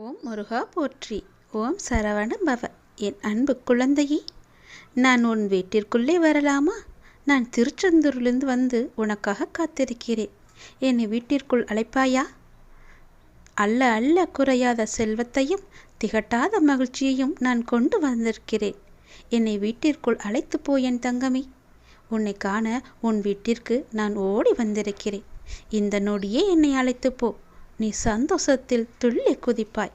ஓம் முருகா போற்றி. ஓம் சரவண பவ என் அன்பு குழந்தையே நான் உன் வீட்டிற்குள்ளே வரலாமா? நான் திருச்செந்தூரிலிருந்து வந்து உனக்காக காத்திருக்கிறேன். என்னை வீட்டிற்குள் அழைப்பாயா? அல்ல அல்ல குறையாத செல்வத்தையும் திகட்டாத மகிழ்ச்சியையும் நான் கொண்டு வந்திருக்கிறேன். என்னை வீட்டிற்குள் அழைத்து போ என் தங்கமே. உன்னை காண உன் வீட்டிற்கு நான் ஓடி வந்திருக்கிறேன். இந்த நொடியே என்னை அழைத்து போ. நீ சந்தோஷத்தில் துள்ளி குதிப்பாய்.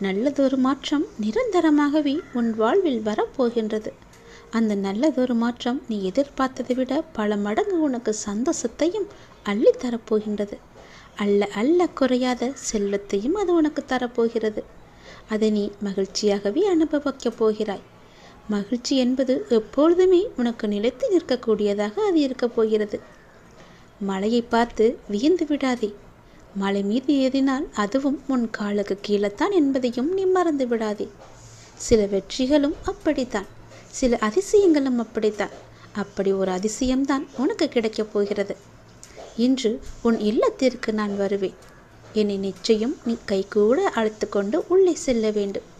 நல்லதொரு மாற்றம் நிரந்தரமாகவே உன் வாழ்வில் வரப்போகின்றது. அந்த நல்லதொரு மாற்றம் நீ எதிர்பார்த்ததை விட பல மடங்கு உனக்கு சந்தோஷத்தையும் அள்ளித் தரப்போகின்றது. அல்ல அல்ல குறையாத செல்வத்தையும் அது உனக்கு தரப்போகிறது. அதை நீ மகிழ்ச்சியாகவே அனுபவிக்கப் போகிறாய். மகிழ்ச்சி என்பது எப்பொழுதுமே உனக்கு நிலைத்து நிற்கக்கூடியதாக அது இருக்கப் போகிறது. மழையை பார்த்து வியந்து விடாதே. மலை மீது ஏறினால் அதுவும் உன் காலுக்கு கீழத்தான் என்பதையும் நீ மறந்து விடாதே. சில வெற்றிகளும் அப்படித்தான். சில அதிசயங்களும் அப்படித்தான். அப்படி ஒரு அதிசயம்தான் உனக்கு கிடைக்கப் போகிறது. இன்று உன் இல்லத்திற்கு நான் வருவேன். என்னை நிச்சயம் நீ கைகூட அழைத்து கொண்டு உள்ளே செல்ல வேண்டும்.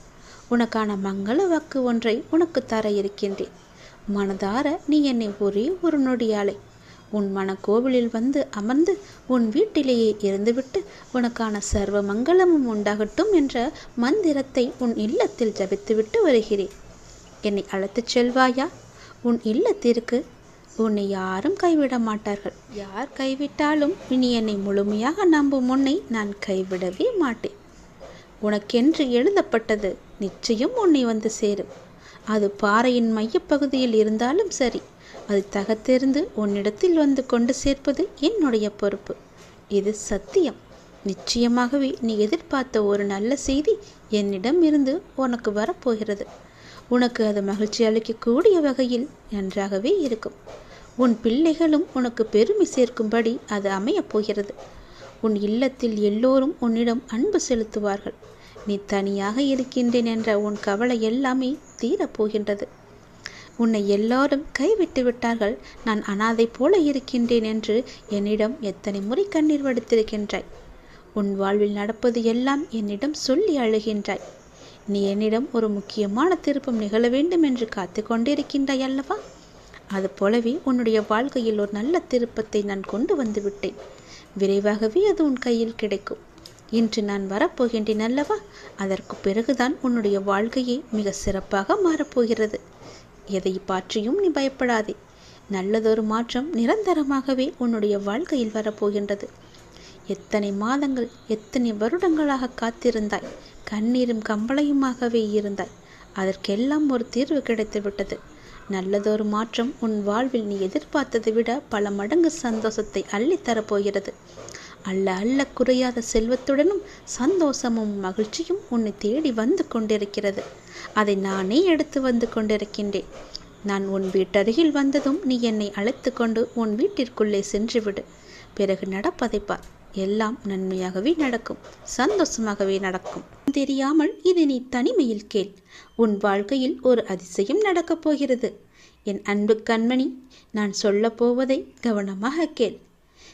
உனக்கான மங்கள வாக்கு ஒன்றை உனக்கு தர இருக்கின்றேன். மனதார நீ என்னை ஒரே ஒரு நொடியாலை உன் மனக்கோவிலில் வந்து அமர்ந்து உன் வீட்டிலேயே இருந்துவிட்டு உனக்கான சர்வ மங்களமும் உண்டாகட்டும் என்ற மந்திரத்தை உன் இல்லத்தில் ஜபித்துவிட்டு வருகிறேன். என்னை அழைத்துச் செல்வாயா? உன் இல்லத்திற்கு உன்னை யாரும் கைவிட மாட்டார்கள். யார் கைவிட்டாலும் இனி என்னை முழுமையாக நம்பும் உன்னை நான் கைவிடவே மாட்டேன். உனக்கென்று எழுதப்பட்டது நிச்சயம் உன்னை வந்து சேரும். அது பாறையின் மையப்பகுதியில் இருந்தாலும் சரி. அது தகத்தெறிந்து உன்னிடத்தில் வந்து கொண்டு சேர்ப்பது என்னுடைய பொறுப்பு. இது சத்தியம். நிச்சயமாகவே நீ எதிர்பார்த்த ஒரு நல்ல செய்தி என்னிடம் இருந்து உனக்கு வரப்போகிறது. உனக்கு அது மகிழ்ச்சி அளிக்கக்கூடிய வகையில் நன்றாகவே இருக்கும். உன் பிள்ளைகளும் உனக்கு பெருமை சேர்க்கும்படி அது அமையப் போகிறது. உன் இல்லத்தில் எல்லோரும் உன்னிடம் அன்பு செலுத்துவார்கள். நீ தனியாக இருக்கின்றேன் என்ற உன் கவலை எல்லாமே தீரப்போகின்றது உன்னை எல்லாரும் கைவிட்டு விட்டார்கள். நான் அனாதை போல இருக்கின்றேன் என்று என்னிடம் எத்தனை முறை கண்ணீர் வடித்திருக்கின்றாய். உன் வாழ்வில் நடப்பது எல்லாம் என்னிடம் சொல்லி அழுகின்றாய். நீ என்னிடம் ஒரு முக்கியமான திருப்பம் நிகழ வேண்டும் என்று காத்து கொண்டிருக்கின்றாய் அல்லவா? அது போலவே உன்னுடைய வாழ்க்கையில் ஒரு நல்ல திருப்பத்தை நான் கொண்டு வந்துவிட்டேன் விரைவாகவே அது உன் கையில் கிடைக்கும். இன்று நான் வரப்போகின்றேன் அல்லவா? அதற்கு பிறகுதான் உன்னுடைய வாழ்க்கையே மிக சிறப்பாக மாறப்போகிறது எதை பற்றியும் நீ பயப்படாதே. நல்லதொரு மாற்றம் நிரந்தரமாகவே உன்னுடைய வாழ்க்கையில் வரப்போகின்றது. எத்தனை மாதங்கள் எத்தனை வருடங்களாக காத்திருந்தாய்? கண்ணீரும் கம்பளையுமாகவே இருந்தாய். அதற்கெல்லாம் ஒரு தீர்வு கிடைத்துவிட்டது. நல்லதொரு மாற்றம் உன் வாழ்வில் நீ எதிர்பார்த்ததை விட பல மடங்கு சந்தோஷத்தை அள்ளித்தரப்போகிறது. அல்ல அல்ல குறையாத செல்வத்துடனும் சந்தோஷமும் மகிழ்ச்சியும் உன்னை தேடி வந்து கொண்டிருக்கிறது. அதை நானே எடுத்து வந்து கொண்டிருக்கின்றேன். நான் உன் வீட்டருகில் வந்ததும் நீ என்னை அழைத்து கொண்டு உன் வீட்டிற்குள்ளே சென்றுவிடு. பிறகு நடப்பதை பார். எல்லாம் நன்மையாகவே நடக்கும். சந்தோஷமாகவே நடக்கும். தெரியாமல் இதை நீ தனிமையில் கேள். உன் வாழ்க்கையில் ஒரு அதிசயம் நடக்கப் போகிறது. என் அன்பு கண்மணி நான் சொல்லப்போவதை கவனமாக கேள்.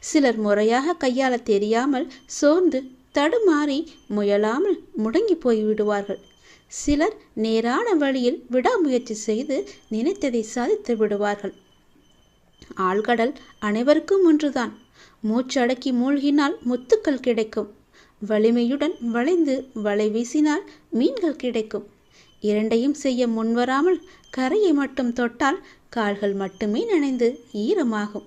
சிலர் முறையாக கையாள தெரியாமல் சோர்ந்து தடுமாறி முயலாமல் முடங்கி போய் விடுவார்கள். சிலர் நேரான வழியில் விடாமுயற்சி செய்து நினைத்ததை சாதித்து விடுவார்கள். ஆழ்கடல் அனைவருக்கும் ஒன்றுதான். மூச்சடக்கி மூழ்கினால் முத்துக்கள் கிடைக்கும். வலிமையுடன் வளைந்து வலை வீசினால் மீன்கள் கிடைக்கும். இரண்டையும் செய்ய முன்வராமல் கரையை மட்டும் தொட்டால் கால்கள் மட்டுமே நனைந்து ஈரமாகும்.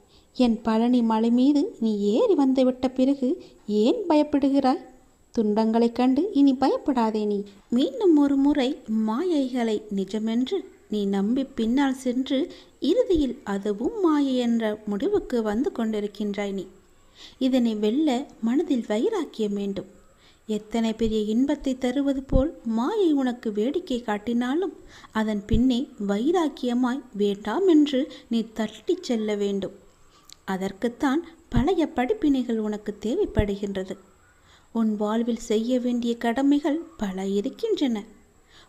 என் பழனி மலை மீது நீ ஏறி வந்துவிட்ட பிறகு ஏன் பயப்படுகிறாய்? துன்பங்களைக் கண்டு இனி பயப்படாதே நீ. மீண்டும் ஒரு முறை மாயைகளை நிஜமென்று நீ நம்பி பின்னால் சென்று இறுதியில் அதுவும் மாயை என்ற முடிவுக்கு வந்து கொண்டிருக்கின்றாய் நீ. இதனை வெல்ல மனதில் வைராக்கியம் வேண்டும். எத்தனை பெரிய இன்பத்தை தருவது போல் மாயை உனக்கு வேடிக்கை காட்டினாலும் அதன் பின்னே வைராக்கியமாய் வேண்டாம் என்று நீ தட்டிச் செல்ல வேண்டும். அதற்குத்தான் பழைய படிப்பினைகள் உனக்கு தேவைப்படுகின்றது. உன் வாழ்வில் செய்ய வேண்டிய கடமைகள் பல இருக்கின்றன.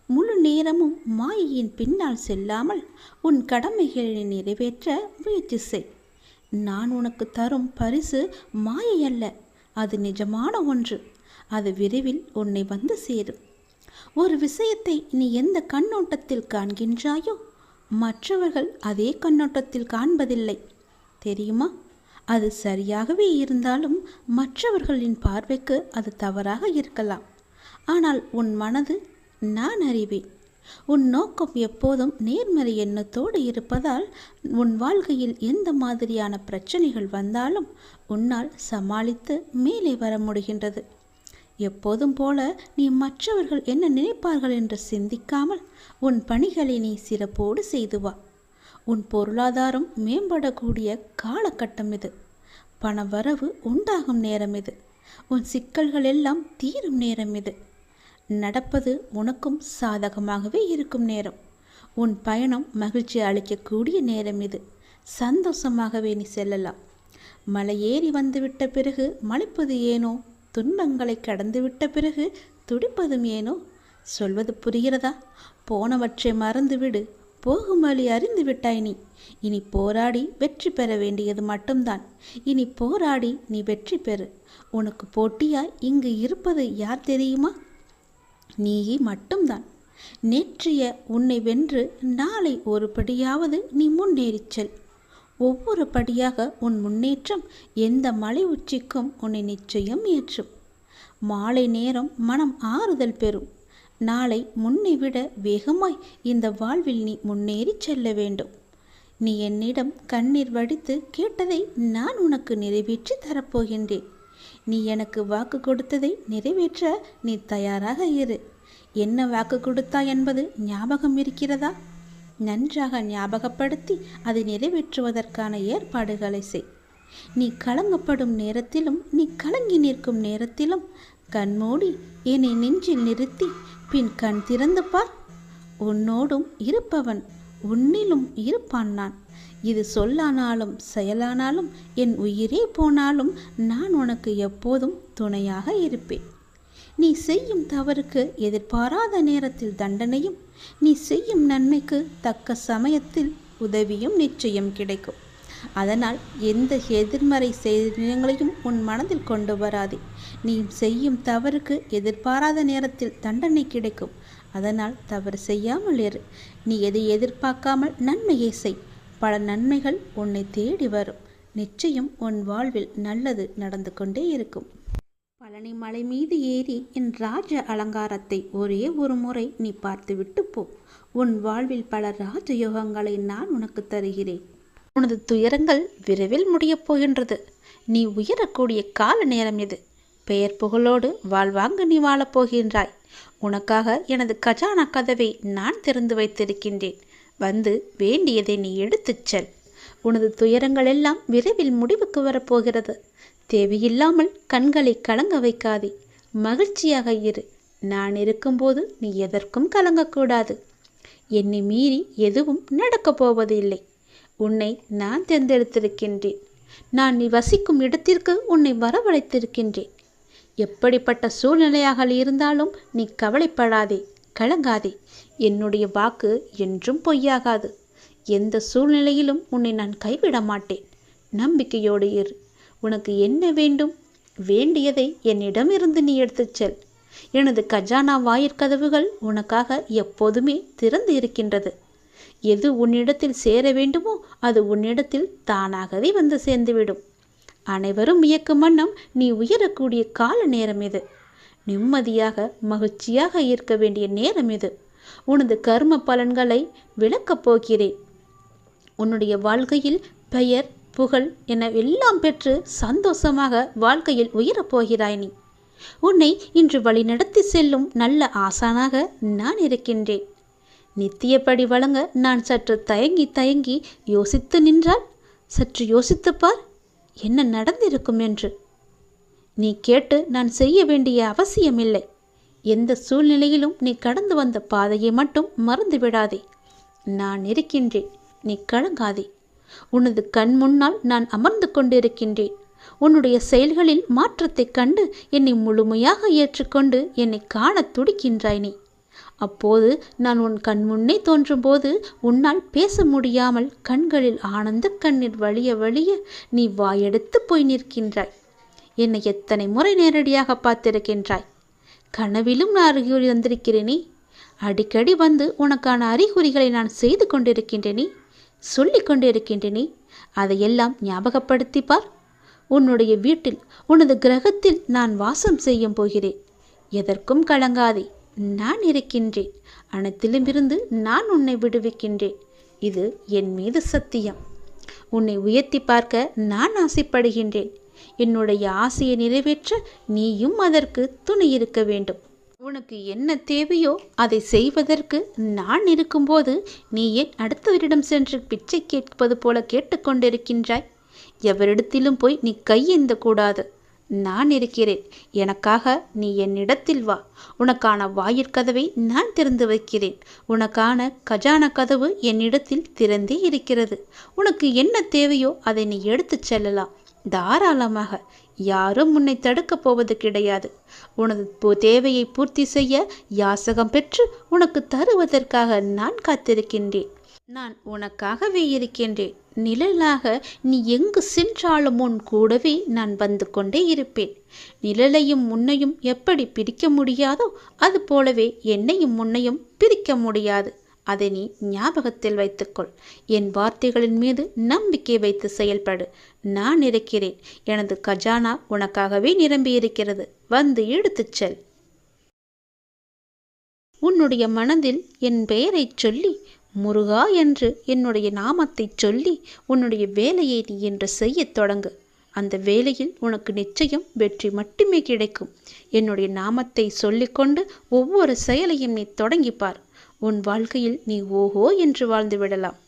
முழு நேரமும் மாயையின் பின்னால் செல்லாமல் உன் கடமைகளை நிறைவேற்ற முயற்சி செய். நான் உனக்கு தரும் பரிசு மாயை அல்ல அது நிஜமான ஒன்று. அது விரைவில் உன்னை வந்து சேரும். ஒரு விஷயத்தை நீ எந்த கண்ணோட்டத்தில் காண்கின்றாயோ மற்றவர்கள் அதே கண்ணோட்டத்தில் காண்பதில்லை. தெரியுமா? அது சரியாகவே இருந்தாலும் மற்றவர்களின் பார்வைக்கு அது தவறாக இருக்கலாம். ஆனால் உன் மனது நான் அறிவேன். உன் நோக்கம் எப்போதும் நேர்மறை எண்ணத்தோடு இருப்பதால் உன் வாழ்க்கையில் எந்த மாதிரியான பிரச்சனைகள் வந்தாலும் உன்னால் சமாளித்து மேலே வர முடிகின்றது. எப்போதும் போல நீ மற்றவர்கள் என்ன நினைப்பார்கள் என்று சிந்திக்காமல் உன் பணிகளை நீ சிறப்போடு செய்து வா. உன் பொருளாதாரம் மேம்படக்கூடிய காலகட்டம் இது. பண வரவு உண்டாகும் நேரம் இது. உன் சிக்கல்கள் எல்லாம் தீரும் நேரம் இது. நடப்பது உனக்கும் சாதகமாகவே இருக்கும் நேரம். உன் பயணம் மகிழ்ச்சி அளிக்கக்கூடிய நேரம் இது. சந்தோஷமாகவே நீ செல்லலாம். மலை ஏறி வந்துவிட்ட பிறகு மலைப்பது ஏனோ? துன்பங்களை கடந்துவிட்ட பிறகு துடிப்பதும் ஏனோ? சொல்வது புரிகிறதா? போனவற்றை மறந்துவிடு. போகும் வழி அறிந்து விட்டாய் நீ. இனி போராடி வெற்றி பெற வேண்டியது மட்டும்தான். இனி போராடி நீ வெற்றி பெறு. உனக்கு போட்டியாய் இங்கு இருப்பது யார் தெரியுமா? நீயே மட்டும்தான். நேற்றைய உன்னை வென்று நாளை ஒரு படியாவது நீ முன்னேறிச் செல். ஒவ்வொரு படியாக உன் முன்னேற்றம் எந்த மலை உச்சிக்கும் உன்னை நிச்சயம் ஏற்றும். மாலை நேரம் மனம் ஆறுதல் பெறும். நாளை முன்னை விட வேகமாய் இந்த வாழ்வில் நீ முன்னேறி செல்ல வேண்டும். நீ என்னிடம் கண்ணீர் வடித்து கேட்டதை நான் உனக்கு நிறைவேற்றி தரப்போகின்றேன். நீ எனக்கு வாக்கு கொடுத்ததை நிறைவேற்ற நீ தயாராக இரு. என்ன வாக்கு கொடுத்தா என்பது ஞாபகம் இருக்கிறதா? நன்றாக ஞாபகப்படுத்தி அதை நிறைவேற்றுவதற்கான ஏற்பாடுகளை செய். நீ கலங்கப்படும் நேரத்திலும் நீ கலங்கி நிற்கும் நேரத்திலும் கண்மூடி என்னை நெஞ்சில் நிறுத்தி பின் கண் திறந்து பார். உன்னோடும் இருப்பவன் உன்னிலும் இருப்பான் நான். இது சொல்லானாலும் செயலானாலும் என் உயிரே போனாலும் நான் உனக்கு எப்போதும் துணையாக இருப்பேன். நீ செய்யும் தவறுக்கு எதிர்பாராத நேரத்தில் தண்டனையும் நீ செய்யும் நன்மைக்கு தக்க சமயத்தில் உதவியும் நிச்சயம் கிடைக்கும். அதனால் எந்த எதிர்மறை செயல்களையும் உன் மனதில் கொண்டு வராதே. நீ செய்யும் தவறுக்கு எதிர்பாராத நேரத்தில் தண்டனை கிடைக்கும். அதனால் தவறு செய்யாமல் இரு. நீ எதை எதிர்பார்க்காமல் நன்மையை செய். பல நன்மைகள் உன்னை தேடி வரும். நிச்சயம் உன் வாழ்வில் நல்லது நடந்து கொண்டே இருக்கும். பழனி மலை மீது ஏறி என் ராஜ அலங்காரத்தை ஒரே ஒரு முறை நீ பார்த்துவிட்டு போ. உன் வாழ்வில் பல ராஜயோகங்களை நான் உனக்கு தருகிறேன். உனது துயரங்கள் விரைவில் முடியப் போகின்றது. நீ உயரக்கூடிய கால நேரம் இது பெயர் புகழோடு வாழ்வாங்க நீ வாழப் போகின்றாய். உனக்காக எனது கஜானா கதவை நான் திறந்து வைத்திருக்கின்றேன். வந்து வேண்டியதை நீ எடுத்துச் செல். உனது துயரங்கள் எல்லாம் விரைவில் முடிவுக்கு வரப்போகிறது தேவையில்லாமல் கண்களை கலங்க வைக்காதே. மகிழ்ச்சியாக இரு. நான் இருக்கும்போது நீ எதற்கும் கலங்கக்கூடாது. என்னை மீறி எதுவும் நடக்கப் போவதில்லை. உன்னை நான் தேர்ந்தெடுத்திருக்கின்றேன். நான் நீ வசிக்கும் இடத்திற்கு உன்னை வரவழைத்திருக்கின்றேன். எப்படிப்பட்ட சூழ்நிலையாக இருந்தாலும் நீ கவலைப்படாதே கலங்காதே. என்னுடைய வாக்கு என்றும் பொய்யாகாது. எந்த சூழ்நிலையிலும் உன்னை நான் கைவிட மாட்டேன். நம்பிக்கையோடு இரு. உனக்கு என்ன வேண்டும்? வேண்டியதை என்னிடமிருந்து நீ எடுத்துச் செல். எனது கஜானா வாயிற்கதவுகள் உனக்காக எப்போதுமே திறந்து இருக்கின்றது. எது உன்னிடத்தில் சேர வேண்டுமோ அது உன்னிடத்தில் தானாகவே வந்து சேர்ந்துவிடும். அனைவரும் இயக்கும் வண்ணம் நீ உயரக்கூடிய கால நேரம் இது. நிம்மதியாக மகிழ்ச்சியாக இருக்க வேண்டிய நேரம் இது. உனது கர்ம பலன்களை விளக்கப் போகிறேன். உன்னுடைய வாழ்க்கையில் பெயர் புகழ் என எல்லாம் பெற்று சந்தோஷமாக வாழ்க்கையில் உயரப் போகிறாய் நீ. உன்னை இன்று வழிநடத்தி செல்லும் நல்ல ஆசானாக நான் இருக்கின்றேன். நித்தியப்படி வழங்க நான் சற்று தயங்கி தயங்கி யோசித்து நின்றால் சற்று யோசித்துப்பார் என்ன நடந்திருக்கும் என்று? நீ கேட்டு நான் செய்ய வேண்டிய அவசியமில்லை. எந்த சூழ்நிலையிலும் நீ கடந்து வந்த பாதையை மட்டும் மறந்து விடாதே. நான் இருக்கின்றேன். நீ கலங்காதே. உனது கண் முன்னால் நான் அமர்ந்து கொண்டிருக்கின்றேன். உன்னுடைய செயல்களில் மாற்றத்தைக் கண்டு என்னை முழுமையாக ஏற்றுக்கொண்டு என்னை காணத் துடிக்கின்றாய் நீ. அப்போது நான் உன் கண் முன்னே தோன்றும்போது உன்னால் பேச முடியாமல் கண்களில் ஆனந்த கண்ணீர் வழிய வழிய நீ வாயெடுத்து போய் நிற்கின்றாய். என்னை எத்தனை முறை நேரடியாக பார்த்திருக்கின்றாய்? கனவிலும் நான் அறிகுறி வந்திருக்கிறேனே. அடிக்கடி வந்து உனக்கான அறிகுறிகளை நான் செய்து கொண்டிருக்கின்றேனே. சொல்லிக் கொண்டிருக்கின்றேனே. அதையெல்லாம் ஞாபகப்படுத்தி பார். உன்னுடைய வீட்டில் உனது கிரகத்தில் நான் வாசம் செய்யும் போகிறேன். எதற்கும் கலங்காதே. நான் இருக்கின்றேன். அனைத்திலுமிருந்து நான் உன்னை விடுவிக்கின்றேன். இது என் மீது சத்தியம். உன்னை உயர்த்தி பார்க்க நான் ஆசைப்படுகின்றேன். என்னுடைய ஆசையை நிறைவேற்ற நீயும் அதற்கு துணை இருக்க வேண்டும். உனக்கு என்ன தேவையோ அதை செய்வதற்கு நான் இருக்கும்போது நீ ஏன் அடுத்தவரிடம் சென்று பிச்சை கேட்பது போல கேட்டுக்கொண்டிருக்கின்றாய்? எவரிடத்திலும் போய் நீ கையேந்த கூடாது நான் இருக்கிறேன். எனக்காக நீ என்னிடத்தில் வா. உனக்கான வாயிற்கதவை நான் திறந்து வைக்கிறேன். உனக்கான கஜான கதவு என்னிடத்தில் திறந்தே இருக்கிறது. உனக்கு என்ன தேவையோ அதை நீ எடுத்துச் செல்லலாம். தாராளமாக. யாரும் உன்னை தடுக்கப் போவது கிடையாது. உனது தேவையை பூர்த்தி செய்ய யாசகம் பெற்று உனக்கு தருவதற்காக நான் காத்திருக்கின்றேன். நான் உனக்காகவே இருக்கின்றேன். நிழலாக நீ எங்கு சென்றாலும் உன் கூடவே நான் வந்து கொண்டே இருப்பேன். நிழலையும் முன்னையும் எப்படி பிரிக்க முடியாதோ அது போலவே என்னையும் முன்னையும் பிரிக்க முடியாது. அதை நீ ஞாபகத்தில் வைத்துக்கொள். என் வார்த்தைகளின் மீது நம்பிக்கை வைத்து செயல்படு. நான் இருக்கிறேன். எனது கஜானா உனக்காகவே நிரம்பி இருக்கிறது வந்து எடுத்துச் செல். உன்னுடைய மனதில் என் பெயரைச் சொல்லி முருகா என்று என்னுடைய நாமத்தைச் சொல்லி உன்னுடைய வேலையை நீ என்று செய்யத் தொடங்கு. அந்த வேலையில் உனக்கு நிச்சயம் வெற்றி மட்டுமே கிடைக்கும். என்னுடைய நாமத்தை சொல்லிக்கொண்டு ஒவ்வொரு செயலையும் நீ தொடங்கிப்பார் உன் வாழ்க்கையில் நீ ஓஹோ என்று வாழ்ந்து விடலாம்.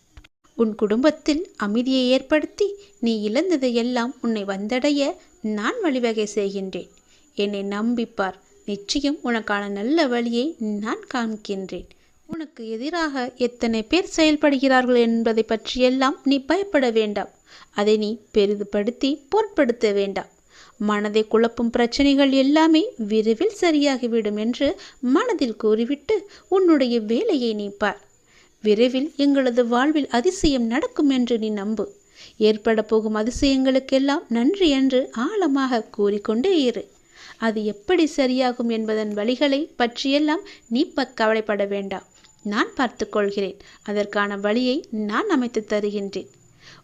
உன் குடும்பத்தில் அமைதியை ஏற்படுத்தி நீ இழந்ததையெல்லாம் உன்னை வந்தடைய நான் வழிவகை செய்கின்றேன். என்னை நம்பிப்பார் நிச்சயம் உனக்கான நல்ல வழியை நான் காண்கின்றேன். உனக்கு எதிராக எத்தனை பேர் செயல்படுகிறார்கள் என்பதை பற்றியெல்லாம் நீ பயப்பட வேண்டாம். அதை நீ பெரிதுபடுத்தி பொருட்படுத்த வேண்டாம். மனதை குழப்பும் பிரச்சனைகள் எல்லாமே விரைவில் சரியாகிவிடும் என்று மனதில் கூறிவிட்டு உன்னுடைய வேலையை நீ பார். விரைவில் எங்களது வாழ்வில் அதிசயம் நடக்கும் என்று நீ நம்பு. ஏற்பட போகும் அதிசயங்களுக்கெல்லாம் நன்றி என்று ஆழமாக கூறிக்கொண்டே இரு. அது எப்படி சரியாகும் என்பதன் வழிகளை பற்றியெல்லாம் நீ ப கவலைப்பட வேண்டாம். நான் பார்த்து கொள்கிறேன் அதற்கான வழியை நான் அமைத்து தருகின்றேன்.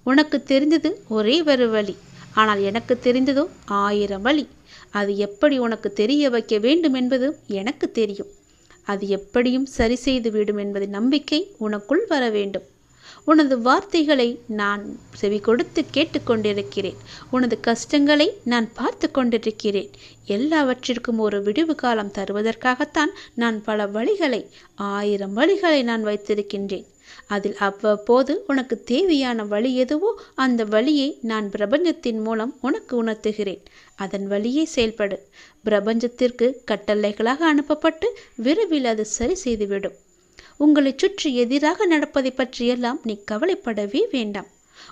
உனக்கு தெரிந்தது ஒரே ஒரு வழி. ஆனால் எனக்கு தெரிந்ததோ ஆயிரம் வழி. அது எப்படி உனக்கு தெரிய வைக்க வேண்டும் என்பது எனக்கு தெரியும். அது எப்படியும் சரி செய்து விடும் என்பது நம்பிக்கை உனக்குள் வர வேண்டும். உனது வார்த்தைகளை நான் செவி கொடுத்து கேட்டுக்கொண்டிருக்கிறேன். உனது கஷ்டங்களை நான் பார்த்து கொண்டிருக்கிறேன். எல்லாவற்றிற்கும் ஒரு விடிவு காலம் தருவதற்காகத்தான் நான் பல வழிகளை ஆயிரம் வழிகளை நான் வைத்திருக்கின்றேன். அதில் அவ்வப்போது உனக்கு தேவையான வழி எதுவோ அந்த வழியை நான் பிரபஞ்சத்தின் மூலம் உனக்கு உணர்த்துகிறேன். அதன் வழியே செயல்படு. பிரபஞ்சத்திற்கு கட்டளைகளாக அனுப்பப்பட்டு விரைவில் அது சரி செய்துவிடும். உங்களை சுற்றி எதிராக நடப்பதை பற்றியெல்லாம் நீ கவலைப்படவே வேண்டாம்.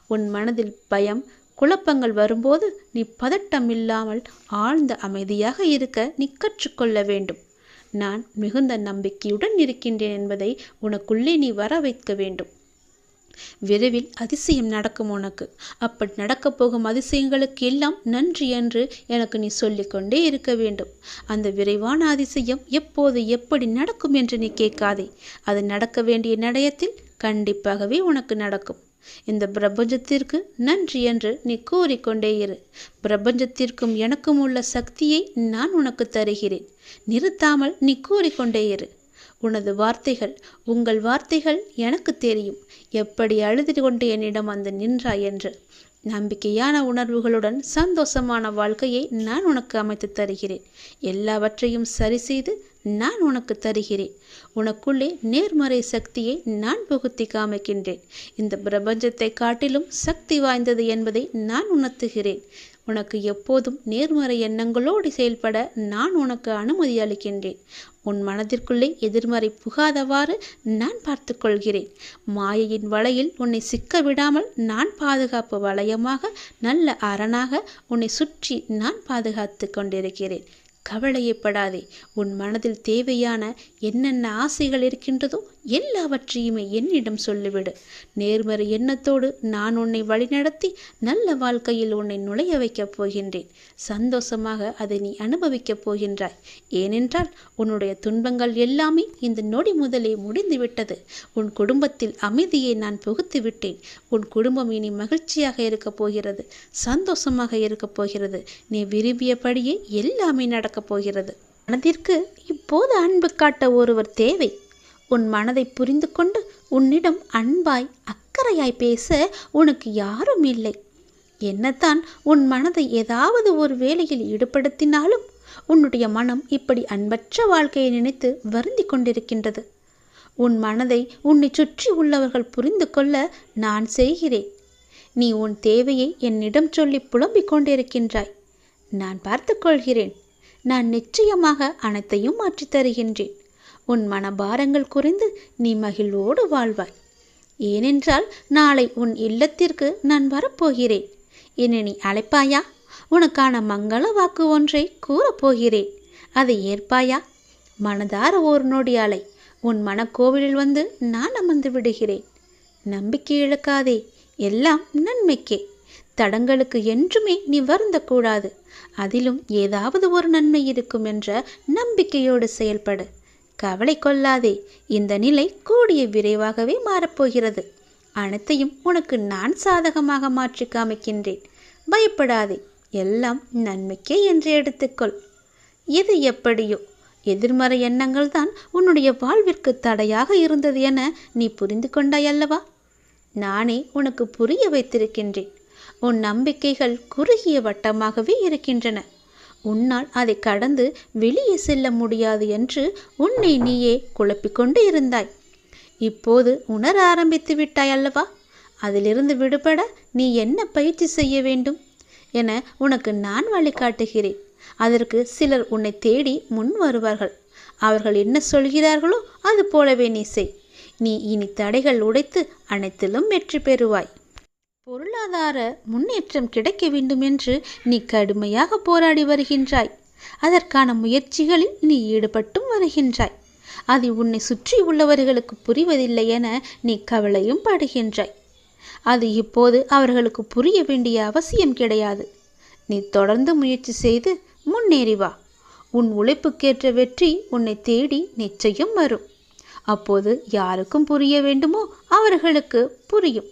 உன் மனதில் பயம் குழப்பங்கள் வரும்போது நீ பதட்டம் இல்லாமல் ஆழ்ந்த அமைதியாக இருக்க நீ கற்றுக்கொள்ள வேண்டும். நான் மிகுந்த நம்பிக்கையுடன் இருக்கின்றேன் என்பதை உனக்குள்ளே நீ வர வைக்க வேண்டும். விரைவில் அதிசயம் நடக்கும் உனக்கு. அப்படி நடக்கப் போகும் அதிசயங்களுக்கு எல்லாம் நன்றி என்று எனக்கு நீ சொல்லிக்கொண்டே இருக்க வேண்டும். அந்த விரைவான அதிசயம் எப்போது எப்படி நடக்கும் என்று நீ கேட்காதே. அது நடக்க வேண்டிய நடையத்தில் கண்டிப்பாகவே உனக்கு நடக்கும். இந்த பிரபஞ்சத்திற்கு நன்றி என்று நீ கூறிக்கொண்டே இரு. பிரபஞ்சத்திற்கும் எனக்கும் உள்ள சக்தியை நான் உனக்கு தருகிறேன். நிறுத்தாமல் நீ கூறிக்கொண்டே இரு. உனது வார்த்தைகள் உங்கள் வார்த்தைகள் எனக்கு தெரியும். எப்படி அழுது கொண்டு என்னிடம் வந்து நின்றாய் என்று? நம்பிக்கையான உணர்வுகளுடன் சந்தோஷமான வாழ்க்கையை நான் உனக்கு அமைத்து தருகிறேன். எல்லாவற்றையும் சரி செய்து நான் உனக்கு தருகிறேன். உனக்குள்ளே நேர்மறை சக்தியை நான் புகுத்தி காமிக்கின்றேன். இந்த பிரபஞ்சத்தை காட்டிலும் சக்தி வாய்ந்தது என்பதை நான் உணர்த்துகிறேன். உனக்கு எப்போதும் நேர்மறை எண்ணங்களோடு செயல்பட நான் உனக்கு அனுமதி அளிக்கின்றேன். உன் மனதிற்குள்ளே எதிர்மறை புகாதவாறு நான் பார்த்து கொள்கிறேன் மாயையின் வலையில் உன்னை சிக்க விடாமல் நான் பாதுகாப்பு வளையமாக நல்ல அரணாக உன்னை சுற்றி நான் பாதுகாத்து கொண்டிருக்கிறேன். கவலையப்படாதே. உன் மனதில் தேவையான என்னென்ன ஆசைகள் இருக்கின்றதோ எல்லாவற்றையுமே என்னிடம் சொல்லிவிடு. நேர்மறை எண்ணத்தோடு நான் உன்னை வழிநடத்தி நல்ல வாழ்க்கையில் உன்னை நுழைய வைக்கப் போகின்றேன். சந்தோஷமாக அதை நீ அனுபவிக்கப் போகின்றாய். ஏனென்றால் உன்னுடைய துன்பங்கள் எல்லாமே இந்த நொடி முதலே முடிந்துவிட்டது. உன் குடும்பத்தில் அமைதியை நான் புகுத்து விட்டேன். உன் குடும்பம் இனி மகிழ்ச்சியாக இருக்கப் போகிறது. சந்தோஷமாக இருக்கப் போகிறது. நீ விரும்பியபடியே எல்லாமே நடக்கப் போகிறது. மனதிற்கு இப்போது அன்பு காட்ட ஒருவர் தேவை. உன் மனதை புரிந்து கொண்டு உன்னிடம் அன்பாய் அக்கறையாய் பேச உனக்கு யாரும் இல்லை. என்னத்தான் உன் மனதை ஏதாவது ஒரு வேலையில் ஈடுபடுத்தினாலும் உன்னுடைய மனம் இப்படி அன்பற்ற வாழ்க்கையை நினைத்து வருந்தி கொண்டிருக்கின்றது. உன் மனதை உன்னை சுற்றி உள்ளவர்கள் புரிந்து கொள்ள நான் செய்கிறேன். நீ உன் தேவையை என்னிடம் சொல்லி புலம்பிக் கொண்டிருக்கின்றாய். நான் பார்த்துக்கொள்கிறேன் நான் நிச்சயமாக அனைத்தையும் மாற்றித் தருகின்றேன். உன் மனபாரங்கள் குறைந்து நீ மகிழ்வோடு வாழ்வாய். ஏனென்றால் நாளை உன் இல்லத்திற்கு நான் வரப்போகிறேன். என்னை நீ அழைப்பாயா? உனக்கான மங்கள வாக்கு ஒன்றை கூறப்போகிறேன். அதை ஏற்பாயா? மனதார ஓர் நொடி அலை உன் மனக்கோவிலில் வந்து நான் அமர்ந்து விடுகிறேன். நம்பிக்கை இழக்காதே எல்லாம் நன்மைக்கே. தடங்களுக்கு என்றுமே நீ வருந்தக்கூடாது. அதிலும் ஏதாவது ஒரு நன்மை இருக்கும் என்ற நம்பிக்கையோடு செயல்படு. கவலை கொள்ளாதே. இந்த நிலை கூடிய விரைவாகவே மாறப்போகிறது. அனைத்தையும் உனக்கு நான் சாதகமாக மாற்றி காமிக்கின்றேன். பயப்படாதே. எல்லாம் நன்மைக்கே என்று எடுத்துக்கொள். எது எப்படியோ. எதிர்மறை எண்ணங்கள் தான் உன்னுடைய வாழ்விற்கு தடையாக இருந்தது என நீ புரிந்து கொண்டாய் அல்லவா? நானே உனக்கு புரிய வைத்திருக்கின்றேன். உன் நம்பிக்கைகள் குறுகிய வட்டமாகவே இருக்கின்றன. உன்னால் அதை கடந்து வெளியே செல்ல முடியாது என்று உன்னை நீயே குழப்பிக்கொண்டு இருந்தாய். இப்போது உணர ஆரம்பித்து விட்டாய் அல்லவா? அதிலிருந்து விடுபட நீ என்ன பயிற்சி செய்ய வேண்டும்? என உனக்கு நான் வழிகாட்டுகிறேன். அதற்கு சிலர் உன்னை தேடி முன் வருவார்கள். அவர்கள் என்ன சொல்கிறார்களோ அது போலவே நீ செய். நீ இனி தடைகள் உடைத்து அனைத்திலும் வெற்றி பெறுவாய். பொருளாதார முன்னேற்றம் கிடைக்க வேண்டும் என்று நீ கடுமையாக போராடி வருகின்றாய். அதற்கான முயற்சிகளில் நீ ஈடுபட்டும் வருகின்றாய். அது உன்னை சுற்றி உள்ளவர்களுக்கு புரிவதில்லை என நீ கவலையும் படுகின்றாய். அது இப்போது அவர்களுக்கு புரிய வேண்டிய அவசியம் கிடையாது. நீ தொடர்ந்து முயற்சி செய்து முன்னேறி வா. உன் உழைப்புக்கேற்ற வெற்றி உன்னை தேடி நிச்சயம் வரும். அப்போது யாருக்கும் புரிய வேண்டுமோ அவர்களுக்கு புரியும்.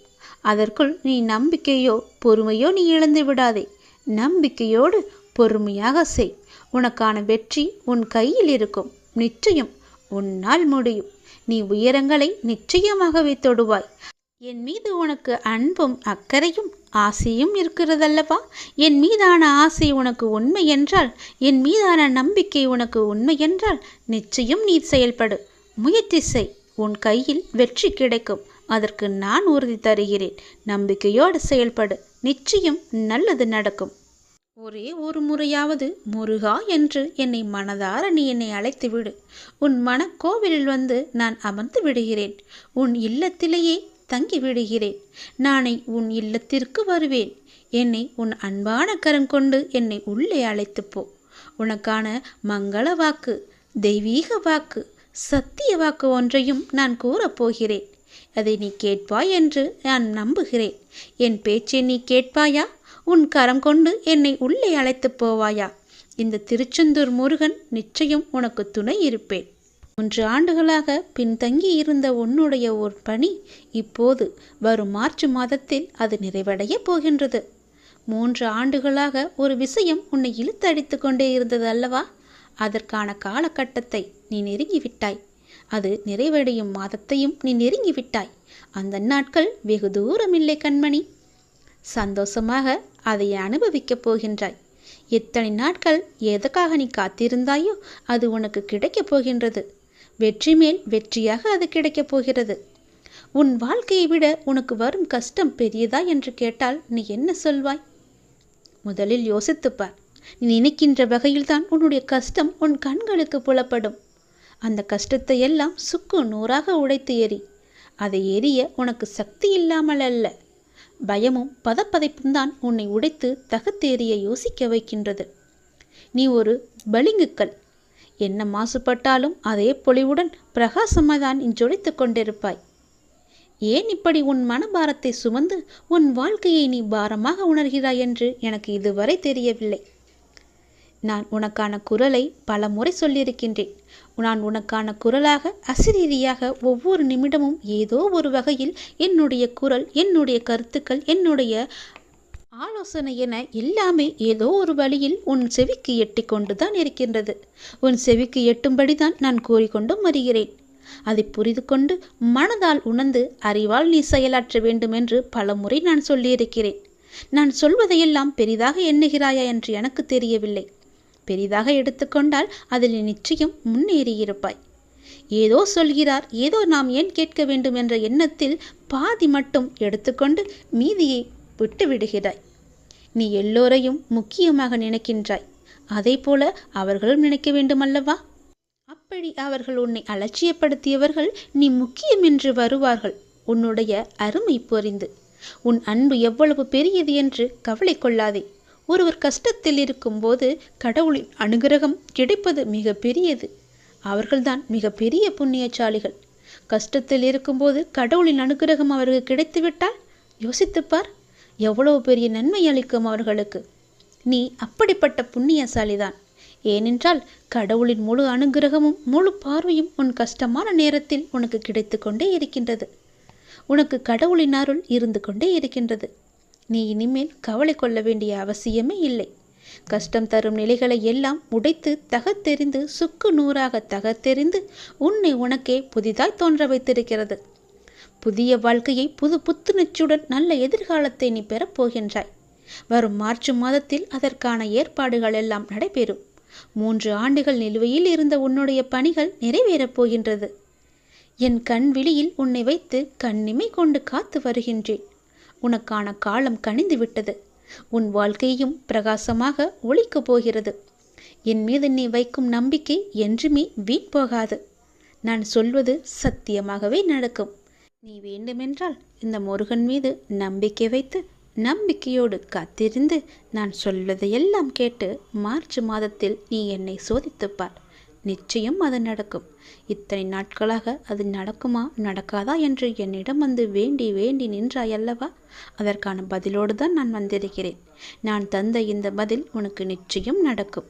அதற்குள் நீ நம்பிக்கையோ பொறுமையோ நீ இழந்து விடாதே. நம்பிக்கையோடு பொறுமையாக செய். உனக்கான வெற்றி உன் கையில் இருக்கும். நிச்சயம் உன்னால் முடியும். நீ உயரங்களை நிச்சயமாகவே தொடுவாய் என் மீது உனக்கு அன்பும் அக்கறையும் ஆசையும் இருக்கிறதல்லவா? என் மீதான ஆசை உனக்கு உண்மை என்றால் என் மீதான நம்பிக்கை உனக்கு உண்மை என்றால் நிச்சயம் நீ செயல்படு. முயற்சி செய். உன் கையில் வெற்றி கிடைக்கும். அதற்கு நான் உறுதி தருகிறேன். நம்பிக்கையோடு செயல்படு. நிச்சயம் நல்லது நடக்கும். ஒரே ஒரு முறையாவது முருகா என்று என்னை மனதார நீ என்னை அழைத்து விடு. உன் மனக்கோவிலில் வந்து நான் அமர்ந்து விடுகிறேன். உன் இல்லத்திலேயே தங்கி விடுகிறேன். நானே உன் இல்லத்திற்கு வருவேன். என்னை உன் அன்பான கரம் கொண்டு என்னை உள்ளே அழைத்து போ. உனக்கான மங்கள வாக்கு தெய்வீக வாக்கு சத்திய வாக்கு ஒன்றையும் நான் கூறப்போகிறேன் அதை நீ கேட்பாய் என்று நான் நம்புகிறேன். என் பேச்சை நீ கேட்பாயா? உன் கரம் கொண்டு என்னை உள்ளே அழைத்துப் போவாயா? இந்த திருச்செந்தூர் முருகன் நிச்சயம் உனக்கு துணை இருப்பேன். மூன்று ஆண்டுகளாக பின்தங்கி இருந்த உன்னுடைய ஒரு பணி இப்போது வரும் மார்ச் மாதத்தில் அது நிறைவடைய போகின்றது. மூன்று ஆண்டுகளாக ஒரு விஷயம் உன்னை இழுத்தடித்து கொண்டே இருந்தது அல்லவா? அதற்கான காலகட்டத்தை நீ நெருங்கிவிட்டாய். அது நிறைவடையும் மாதத்தையும் நீ நெருங்கிவிட்டாய். அந்த நாட்கள் வெகு தூரமில்லை கண்மணி. சந்தோஷமாக அதை அனுபவிக்கப் போகின்றாய். எத்தனை நாட்கள் எதற்காக நீ காத்திருந்தாயோ அது உனக்கு கிடைக்கப் போகின்றது. வெற்றி மேல் வெற்றியாக அது கிடைக்கப் போகிறது. உன் வாழ்க்கையை விட உனக்கு வரும் கஷ்டம் பெரியதா என்று கேட்டால் நீ என்ன சொல்வாய்? முதலில் யோசித்துப்பார். நீ நினைக்கின்ற வகையில்தான் உன்னுடைய கஷ்டம் உன் கண்களுக்கு புலப்படும். அந்த கஷ்டத்தை எல்லாம் சுக்கு நூறாக உடைத்து எறி. அதை எரிய உனக்கு சக்தி இல்லாமல் அல்ல. பயமும் பதப்பதைப்பும் தான் உன்னை உடைத்து தகத்தேறிய யோசிக்க வைக்கின்றது. நீ ஒரு பளிங்குக்கல். என்ன மாசுபட்டாலும் அதே பொலிவுடன் பிரகாசமாக தான் இஞ்சொழித்து கொண்டிருப்பாய். ஏன் இப்படி உன் மனபாரத்தை சுமந்து உன் வாழ்க்கையை நீ பாரமாக உணர்கிறாய் என்று எனக்கு இதுவரை தெரியவில்லை. நான் உனக்கான குரலை பல முறை சொல்லியிருக்கின்றேன். நான் உனக்கான குரலாக அசிரீதியாக ஒவ்வொரு நிமிடமும் ஏதோ ஒரு வகையில் என்னுடைய குரல் என்னுடைய கருத்துக்கள் என்னுடைய ஆலோசனை என எல்லாமே ஏதோ ஒரு வழியில் உன் செவிக்கு எட்டி கொண்டுதான் இருக்கின்றது. உன் செவிக்கு எட்டும்படிதான் நான் கூறிக்கொண்டும் வருகிறேன். அதை புரிந்து கொண்டு மனதால் உணர்ந்து அறிவால் நீ செயலாற்ற வேண்டும் என்று பல முறை நான் சொல்லியிருக்கிறேன். நான் சொல்வதையெல்லாம் பெரிதாக எண்ணுகிறாயா என்று எனக்கு தெரியவில்லை. பெரிதாக எடுத்துக்கொண்டால் அதில் நிச்சயம் முன்னேறியிருப்பாய். ஏதோ சொல்கிறார் ஏதோ நாம் ஏன் கேட்க வேண்டும் என்ற எண்ணத்தில் பாதி மட்டும் எடுத்துக்கொண்டு மீதியை விட்டு விடுகிறாய் நீ எல்லோரையும் முக்கியமாக நினைக்கின்றாய். அதே போல அவர்களும் நினைக்க வேண்டுமல்லவா? அப்படி அவர்கள் உன்னை அலட்சியப்படுத்தியவர்கள் நீ முக்கியம் என்று வருவார்கள். உன்னுடைய அருமை பொறிந்து. உன் அன்பு எவ்வளவு பெரியது என்று கவலை கொள்ளாதே. ஒருவர் கஷ்டத்தில் இருக்கும்போது கடவுளின் அனுகிரகம் கிடைப்பது மிக பெரியது அவர்கள்தான் மிக பெரிய புண்ணியசாலிகள். கஷ்டத்தில் இருக்கும்போது கடவுளின் அனுகிரகம் அவருக்கு கிடைத்துவிட்டால் யோசித்துப்பார் எவ்வளவு பெரிய நன்மை அளிக்கும் அவர்களுக்கு. நீ அப்படிப்பட்ட புண்ணியசாலிதான். ஏனென்றால் கடவுளின் முழு அனுகிரகமும் முழு பார்வையும் உன் கஷ்டமான நேரத்தில் உனக்கு கிடைத்து கொண்டே இருக்கின்றது. உனக்கு கடவுளின் அருள் இருந்து கொண்டே இருக்கின்றது. நீ இனிமேல் கவலை கொள்ள வேண்டிய அவசியமே இல்லை. கஷ்டம் தரும் நிலைகளை எல்லாம் உடைத்து தகத்தெறிந்து சுக்கு நூறாக தகத்தெறிந்து உன்னை உனக்கே புதிதாய் தோன்ற வைத்திருக்கிறது. புதிய வாழ்க்கையை புது புத்துணர்ச்சியுடன் நல்ல எதிர்காலத்தை நீ பெறப்போகின்றாய் வரும் மார்ச் மாதத்தில் அதற்கான ஏற்பாடுகள் எல்லாம் நடைபெறும். மூன்று ஆண்டுகள் நிலுவையில் இருந்த உன்னுடைய பணிகள் நிறைவேறப் போகின்றது. என் கண் விழியில் உன்னை வைத்து கண்ணிமை கொண்டு காத்து வருகின்றேன். உனக்கான காலம் கனிந்து விட்டது. உன் வாழ்க்கையும் பிரகாசமாக ஒழிக்கப் போகிறது. என் மீது நீ வைக்கும் நம்பிக்கை என்றுமே வீண் போகாது. நான் சொல்வது சத்தியமாகவே நடக்கும். நீ வேண்டுமென்றால் இந்த முருகன் மீது நம்பிக்கை வைத்து நம்பிக்கையோடு காத்திருந்து நான் சொல்வதையெல்லாம் கேட்டு மார்ச் மாதத்தில் நீ என்னை சோதித்துப்பார். நிச்சயம் அது நடக்கும். இத்தனை நாட்களாக அது நடக்குமா நடக்காதா என்று என்னிடம் வந்து வேண்டி வேண்டி நின்றாயல்லவா அதற்கான பதிலோடு தான் நான் வந்திருக்கிறேன். நான் தந்த இந்த பதில் உனக்கு நிச்சயம் நடக்கும்.